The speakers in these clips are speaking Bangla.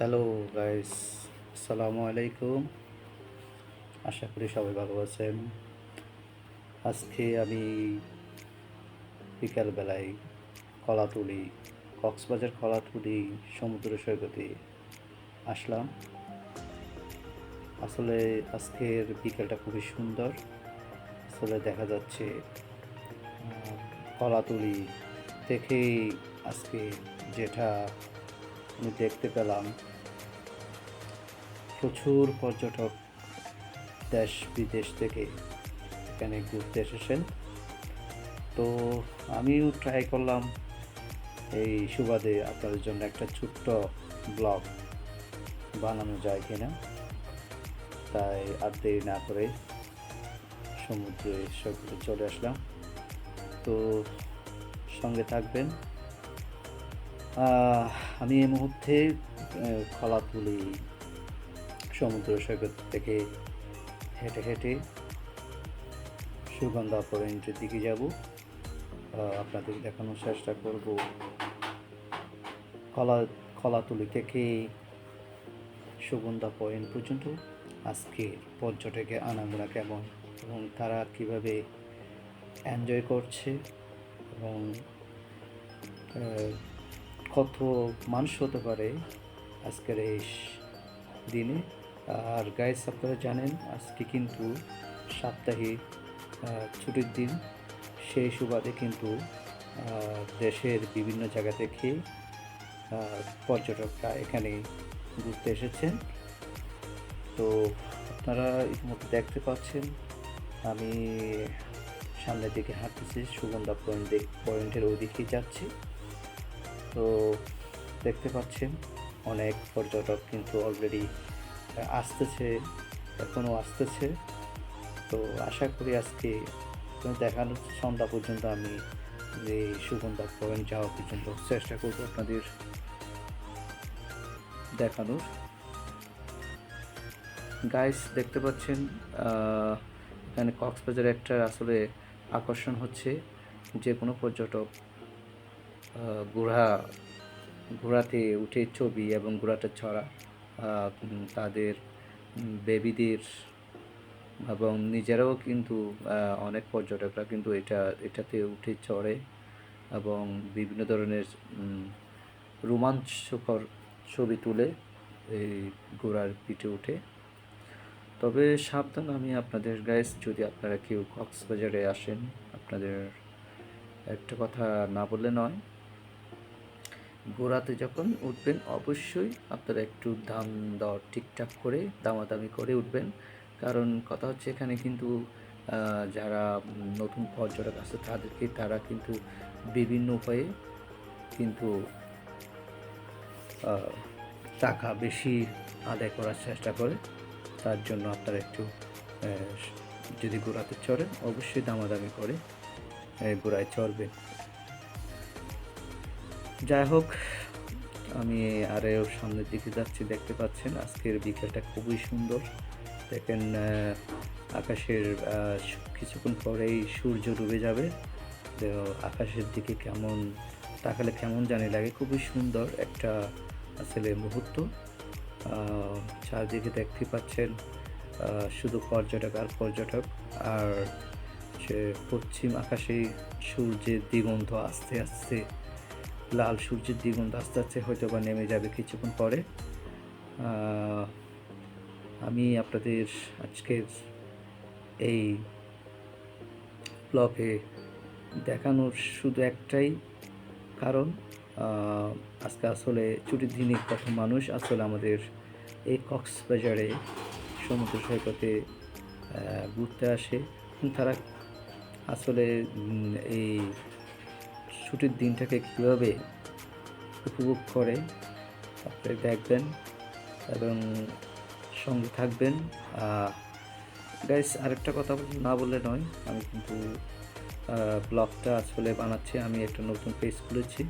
হ্যালো গাইস আসসালামু আলাইকুম আশা করি সবাই ভালো আছেন। আজকে আমি বিকালবেলায় কলাতুলি, কক্সবাজার কলাতুলি সমুদ্র সৈকতে আসলাম। আসলে আজকের বিকেলটা খুবই সুন্দর। আসলে দেখা যাচ্ছে কলাতুলি দেখেই আজকে যেটা আমি দেখতে পেলাম। প্রচুর পর্যটক দেশ বিদেশ থেকে এখানে ঘুরতে এসেছেন। তো আমিও ট্রাই করলাম এই সুবাদে আপনাদের জন্য একটা ছোট্ট ব্লগ বানানো যায় কিনা। তাই আর দেরি না করে সমুদ্রে সৈকতে চলে আসলাম। তো সঙ্গে থাকবেন। আমি এই মুহূর্তে আহ, কলাতুলি সমুদ্র সৈকত থেকে হেঁটে হেঁটে সুগন্ধা পয়েন্টের দিকে যাব। আপনাদের দেখানোর চেষ্টা করব। কলা কলাতুলি থেকে সুগন্ধা পয়েন্ট পর্যন্ত। আজকে পর্যটকের আনাগোনা কেমন এবং তারা কীভাবে এনজয় করছে এবং কত মানুষ হতে পারে আজকের এই দিনে। আর গাইস আপনারা জানেন, আজকে কিন্তু সাপ্তাহিক ছুটির দিন। সেই সুবাদে কিন্তু দেশের বিভিন্ন জায়গা থেকে পর্যটকরা এখানে ঘুরতে এসেছেন। তো আপনারা ইতিমধ্যে দেখতে পাচ্ছেন, আমি সামনের দিকে হাঁটতেছি, সুগন্ধা পয়েন্ট পয়েন্টের ওই দিকেই যাচ্ছি। তো দেখতে পাচ্ছেন অনেক পর্যটক কিন্তু অলরেডি আসতেছে এখনও আসতেছে। তো আশা করি আজকে দেখানোর সন্ধ্যা পর্যন্ত আমি এই সুগন্ধা পয়েন্ট যাওয়া পর্যন্ত চেষ্টা করব আপনাদের দেখানোর। গাইস দেখতে পাচ্ছেন এখানে কক্সবাজারে একটা আসলে আকর্ষণ হচ্ছে, যে কোনো পর্যটক ঘোড়া ঘোড়াতে উঠে ছবি এবং ঘোড়াটা ছড়া তাদের বেবিদের এবং নিজেরাও কিন্তু অনেক পর্যটকরা কিন্তু এটা, এটাতে উঠে চড়ে এবং বিভিন্ন ধরনের রোমাঞ্চকর ছবি তুলে এই ঘোড়ার পিঠে উঠে। তবে সাবধান আমি আপনাদের গাইস যদি আপনারা কেউ কক্সবাজারে আসেন, আপনাদের একটা কথা না বললে নয় ঘোরাতে যখন উঠবেন, অবশ্যই আপনারা একটু দাম দর ঠিকঠাক করে, দামাদামি করে উঠবেন। কারণ কথা হচ্ছে এখানে কিন্তু যারা নতুন পর্যটক আছে তাদেরকে তারা কিন্তু বিভিন্ন উপায়ে কিন্তু টাকা বেশি আদায় করার চেষ্টা করে। তার জন্য আপনারা একটু যদি গোড়াতে চড়েন, অবশ্যই দামাদামি করে গোড়ায় চড়বেন। যাই হোক, আমি আরও সামনের দিকে যাচ্ছি, দেখতে পাচ্ছেন আজকের বিকেলটা খুবই সুন্দর। দেখেন আকাশের কিছুক্ষণ পরেই সূর্য ডুবে যাবে। আকাশের দিকে কেমন, তাকালে কেমন জানি লাগে, খুবই সুন্দর একটা আসলে মুহূর্ত। চারদিকে দেখতে পাচ্ছেন শুধু পর্যটক আর পর্যটক। আর সে পশ্চিম আকাশে সূর্যের দিগন্ত আস্তে আস্তে লাল সূর্যের দিগন্ত আস্তে আস্তে হয়তো বা নেমে যাবে কিছুক্ষণ পরে। আমি আপনাদের আজকের এই ব্লগে দেখানোর শুধু একটাই কারণ আজকে আসলে ছুটির দিনে কত মানুষ, আসলে আমাদের এই কক্সবাজারে সমুদ্র সৈকতে ঘুরতে আসে। তারা আসলে এই ছুটির দিনটাকে কীভাবে উপভোগ করে আপনি দেখবেন এবং সঙ্গে থাকবেন। গাইস আরেকটা কথা না বললে নয়, আমি কিন্তু ব্লগটা আসলে বানাচ্ছি। আমি একটা নতুন পেজ খুলেছি।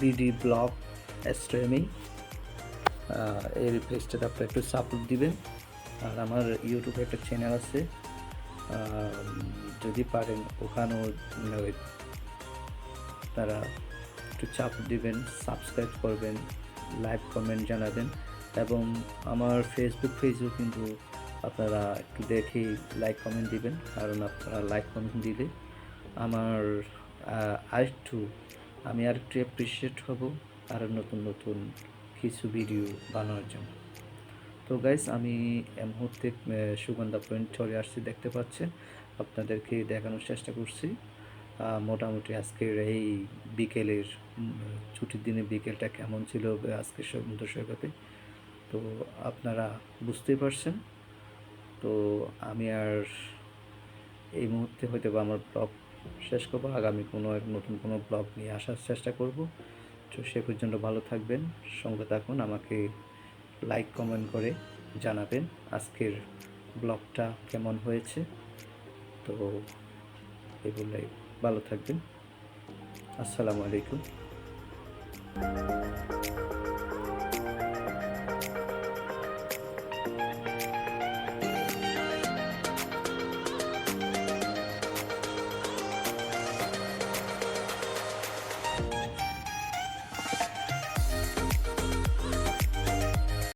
বিডি ব্লগ স্ট্রিমিং এর পেজটাতে আপনারা একটু সাপোর্ট দিবেন। আর আমার ইউটিউবে একটা চ্যানেল আছে। যদি পারেন, ওখানেও মানে তারা একটু চাপ দিবেন সাবস্ক্রাইব করবেন লাইক কমেন্ট জানাবেন এবং আমার ফেসবুক পেজও কিন্তু আপনারা একটু দেখে লাইক কমেন্ট দিবেন। কারণ আপনারা লাইক কমেন্ট দিলে আমার আরেকটু আমি আরেকটু অ্যাপ্রিসিয়েট হব আরও নতুন নতুন কিছু ভিডিও বানানোর জন্য। তো গাইস আমি মুহূর্তে সুগন্ধা পয়েন্ট চলে আসছি, দেখতে পাচ্ছেন? আপনাদেরকে দেখানোর চেষ্টা করছি। মোটামুটি আজকের এই বিকেলের ছুটির দিনে বিকেলটা কেমন ছিল আজকে সমুদ্র সৈকতে? তো আপনারা বুঝতেই পারছেন। তো আমি আর এই মুহূর্তে হয়তো বা আমার ব্লগ শেষ করব। আগামী কোনো এক নতুন কোনো ব্লগ নিয়ে আসার চেষ্টা করব। তো সে পর্যন্ত ভালো থাকবেন, সঙ্গে থাকুন, আমাকে লাইক, কমেন্ট করে জানাবেন আজকের ব্লগটা কেমন হয়েছে। তো এই বললাই ভালো থাকবেন। আসসালামু আলাইকুম।